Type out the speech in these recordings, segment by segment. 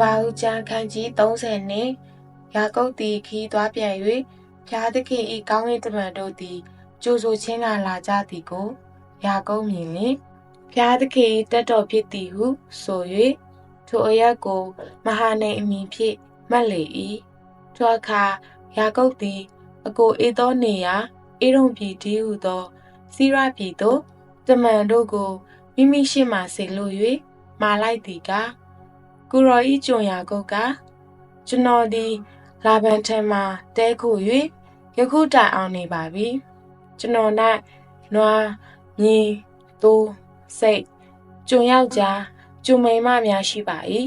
ဘာဦးကျမ်းခန်းကြီး30နှင့်ယာကုပ်သည်ခီးသွားပြန်၍ဖျားသခင်ဤကောင်းကင်တမန်တို့သည်ကြိုဆိုခြင်းကလာကြသည်ကိုယာကုပ်မြင်လျင်ဖျားသခင်ဤတက်တော်ဖြစ်သည်ဟုဆို၍ထိုအရက်ကိုမဟာနေအမည်ဖြင့်မှတ်လေ၏ထိုအခါယာကုပ်သည်အကိုအေသောနေရာအေရုံပြည်တည်းဟုသောစီရပြည်သို့တမန်တို့ကိုမိမိရှိမှဆေလို့၍မာလိုက်သည်ကား ကိုရောဤကြုံရာကုတ်ကကျွန်တော်သည်လာဗန်ထံမှတဲခု၍ယခုတိုင်အောင်နေပါပြီကျွန်တော်၌နွားမြင်းသိုးစိတ်ကြုံယောက်ျားကြုံမိန်းမများရှိပါ၏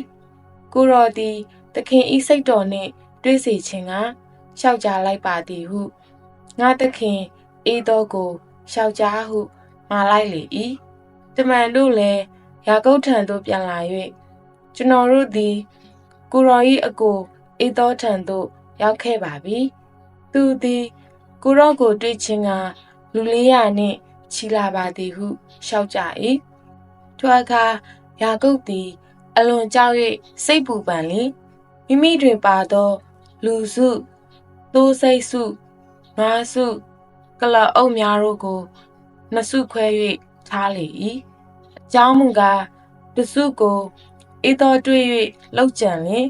ကိုရောသည်သခင်ဤစိတ်တော်နှင့်တွေ့စေခြင်းကရှောက်ကြလိုက်ပါသည်ဟုငါသခင်အေးတော်ကိုရှောက်ကြားဟုမှာလိုက်လေ၏တမန်တို့လည်းယာကုပ်ထံသို့ပြန်လာ၍ ကျွန်တော်တို့သည် ကိုရောဤအကိုအေးတော်ထံသို့ရောက်ခဲ့ပါပြီသူသည်ကိုရောကိုတွေ့ခြင်းကလူလေးရနှင့်ချီလာပါသည်ဟုရှောက်ကြ၏ထိုအခါယာကုပ်သည် အလွန်ကြောက်၍စိတ်ပူပန်လျမိမိတွင်ပါသော လူစုသိုးစိတ်စုနွားစုကလအုပ်များတို့ကိုနှစ်စုခွဲ၍ထားလေ၏အကြောင်းမူကားတစုကို အေတော်တွေ့၍လောက်ကြံလျင်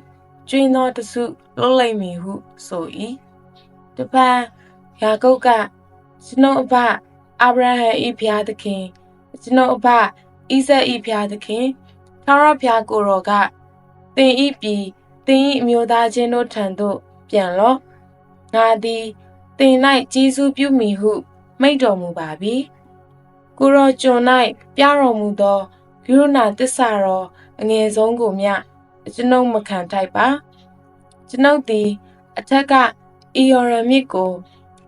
ကျွင်းသောတစုလုံးလိုက်မည်ဟုဆို၏တပံယာကုတ်ကကျွန်ုပ်အဘအာဗြဟံ၏ဖျားသခင်ကျွန်ုပ်အဘဣဇက်၏ဖျားသခင်ထာဝရဖျားကိုတော်ကသင်ဤပြည်သင်ဤအမျိုးသားချင်းတို့ထံသို့ပြန်လော့ငါသည်သင်၌ကျေးဇူးပြုမည်ဟု မိန့်တော်မူပါပြီကိုရောကျွန်၌ပြတော်မူသောဂိရုဏာတစ္ဆာတော် အငယ်ဆုံးကိုမျှကျွန်ုပ်မခံထိုက်ပါကျွန်ုပ်သည် အထက်ကဤယော်ရမြစ်ကို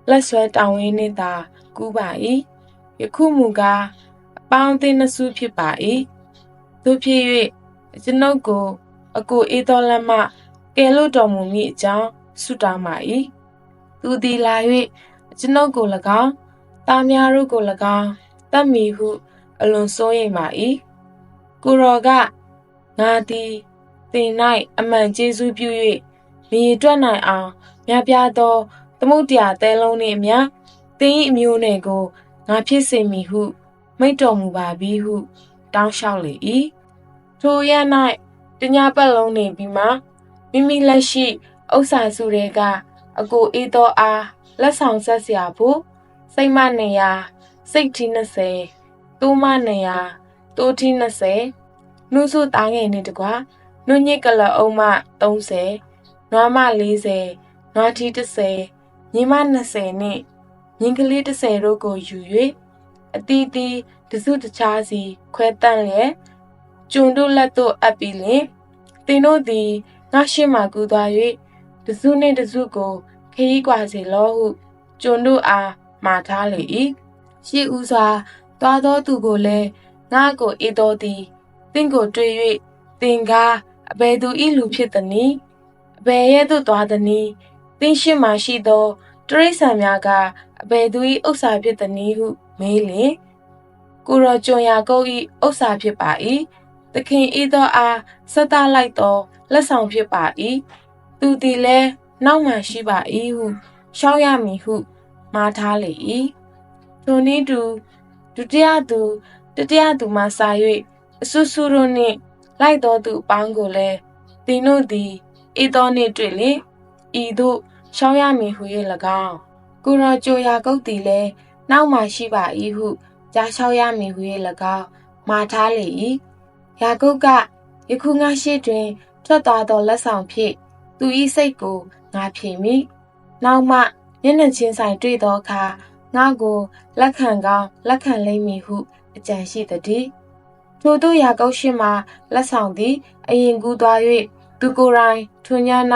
လက်ဆွဲတောင်းဝင်းနှင့်သာကူးပါ၏ယခုမူကားအပေါင်းအသင်းနှစုဖြစ်ပါ၏သို့ဖြစ်၍ကျွန်ုပ်ကို အကိုအေးတော်လက်မှကယ်လို့တော်မူမည်အကြောင်းဆုတောင်းပါ၏သူသည်လာ၍ကျွန်ုပ်ကို၎င်းသားများတို့ကို၎င်းတတ်မီဟု အလွန်စိုးရိမ်ပါ၏ကိုရောက ငါသည်သင်၌အမှန်ကျေးဇူးပြု၍မရတွက်နိုင်အောင်များပြားသောသမုဒ္ဒရာသဲလုံးနှင့်အမျှသင်၏အမျိုးနယ်ကိုငါဖြစ်စေမည်ဟု မိန့်တော်မူပါပြီဟု တောင်းလျှောက်လေ၏ထိုရ၌တညာပတ်လုံးနေပြီးမှမိမိလက်ရှိဥစ္စာစုတွေကအကိုအေးသောအားလက်ဆောင်ဆက်စရာဖို့စိတ်မနေရစိတ်ထီး20တိုးမနေရတိုးထီး20 နှုစုသားငယ်နဲ့တကွာနှုညစ်ကလအုံးမ30နွားမ40နွားထီ30ညီမ20နဲ့မြင်းကလေး30တို့ကိုယူ၍အတီးတီးတစုတခြားစီခွဲတန့်လျက်ကျုံတို့လက်သို့အပ်ပြီးလင်တင်တို့သည်ငါရှိမှကူသွား၍တစုနှင့်တစုကိုခရီးကွာစေလောဟုကျုံတို့အားမှာထားလေ၏ရှေ့ဦးစွာသွားသောသူကိုလည်းငါကိုအေးတော်သည် တင့်ကိုတွေ့၍တင်ကားအဘယ်သူဤလူဖြစ်သနည်းအဘယ်ရဲ့သို့သွားသနည်းတင့်ရှိမှရှိသောတရိษံများကအဘယ်သူဤဥစ္စာဖြစ်သနည်းဟုမေးလျင်ကိုရောကြုံရာကုတ်ဤဥစ္စာဖြစ်ပါ၏သခင်ဤသောအားဆက်တလိုက်သောလက်ဆောင်ဖြစ်ပါ၏သူသည်လည်းနောက်မှရှိပါ၏ဟုရှောက်ရမည်ဟုမှားထားလေ၏ထိုနည်းတူဒုတိယသူတတိယသူမှစာ၍ အဆုဆုတို့နှင့်လိုက်တော်သူအပေါင်းကိုလည်းသင်တို့သည်ဤသောနှင့်တွေ့လျင်ဤသို့ရှောင်းရမည်ဟု၍၎င်းကိုရောကြိုရာကုတ်သည်လည်းနောက်မှရှိပါ၏ဟုကြားလျှောက်ရမည်ဟု၍၎င်းမှားထားလေ၏ယာကုတ်ကယခုငါရှိတွင်ထွက်သွားသောလက်ဆောင်ဖြင့်သူ၏စိတ်ကိုငါဖြေမိနောက်မှမျက်နှာချင်းဆိုင်တွေ့သောအခါငါကိုလက်ခံကောင်းလက်ခံလိမ့်မည်ဟုအကြံရှိသည် ထို့သောယာကုပ်ရှိမှလက်ဆောင်သည်အရင်ကူးသွား၍သူကိုယ်တိုင်ထွန်ည၌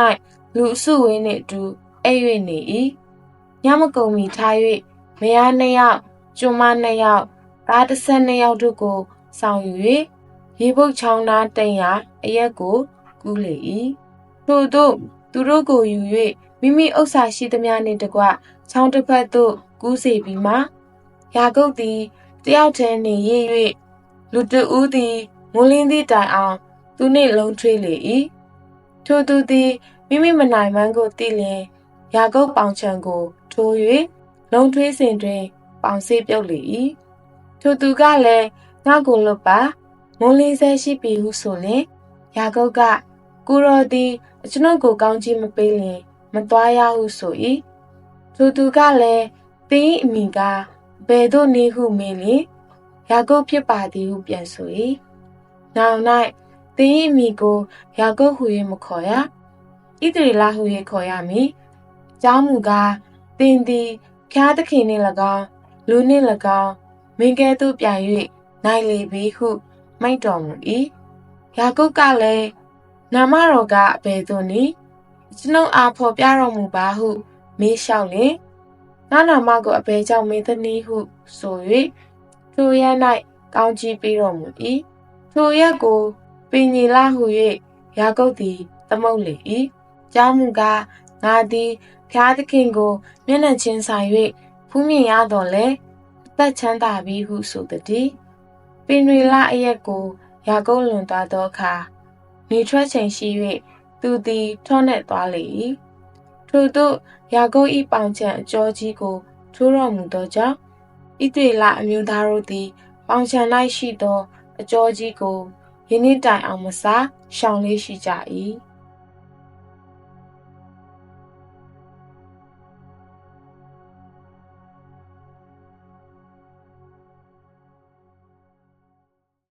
လူအစုဝေးနှင့်အတူအိပ်၍နေ၏ညမကုံမီထား၍မယားနှစ်ယောက်ကျွန်းမနှစ်ယောက်သားတစ်ဆက်နှစ်ယောက်တို့ကိုဆောင်ယူ၍ရေပုတ်ချောင်းသားတိမ်ရာအရက်ကိုကူးလေ၏ထို့သောသူတို့ကိုယူ၍မိမိဥစ္စာရှိသမျှနှင့်တကွချောင်းတစ်ဖက်သို့ကူးစေပြီးမှယာကုပ်သည်တယောက်တည်းနေရ၍ လူတဦးသည်မိုးလင်းသည့်တိုင်အောင် သူနှင့်လုံးထွေးလေ၏ထိုသူသည်မိမိမနိုင်မှန်းကိုသိလျင်ယာကုပ်ပေါင်ချံကိုထိုး၍လုံထွေးစဉ်တွင် ပေါင်စေးပြုတ်လေ၏ထိုသူကလည်းငါကိုလွတ်ပါမုန်းလေးဆဲရှိပြီဟုဆိုလျင်ယာကုပ်ကကိုရောသည်ကျွန်ုပ်ကိုကောင်းကြီးမပေးလျင်မသွားရဟုဆို၏ထိုသူကလည်းတင်း၏အမိကဘယ်သို့နေဟုမေးလျင် ယာကုပ်ဖြစ်ပါသည်ဟုပြန်ဆို၏နောက်၌တင်း၏အမိကိုယာကုပ်ဟူ၍မခေါ်ရဣသရေလဟူ၍ခေါ်ရမည်အကြောင်းမူကားတင်းသည်ဖျားသခင်နှင့်၎င်းလူနှင့်၎င်းမင်းကဲ့သို့ပြန်၍နိုင်လေပြီဟုမိန့်တော်မူ၏ယာကုပ်ကလည်းနာမတော်ကအဘယ်သို့နည်းကျွန်ုပ်အားဖော်ပြတော်မူပါဟုမေးလျှောက်လျင်ငါနာမကိုအဘယ်ကြောင့်မေးသနည်းဟုဆို၍ ထိုရက်၌ကောင်းကြီးပေးတော်မူ၏ထိုရက်ကိုပင်ညီလာဟု၍ယာကုပ်သည်သမုတ်လေ၏ကြောင်းမူကားငါသည်ဖျားသခင်ကိုမျက်နှာချင်းဆိုင်၍ဖူးမြင်ရတော်လဲအသက်ချမ်းသာပြီဟုဆိုသည်ပင်ရီလာအရက်ကိုယာကုပ်လွန်သွားသောအခါနေထွက်ချိန်ရှိ၍သူသည်ထောနှင့်သွားလေ၏ထို့သို့ယာကုပ်၏ပေါင်ချံအကျော်ကြီးကိုထိုးတော်မူသောကြောင့် ဣသေလအမျိုးသားတို့သည် ပေါင်ချံ၌ရှိသော အကျော်ကြီးကိုယနေ့တိုင်အောင်မစားရှောင်လေးရှိကြ၏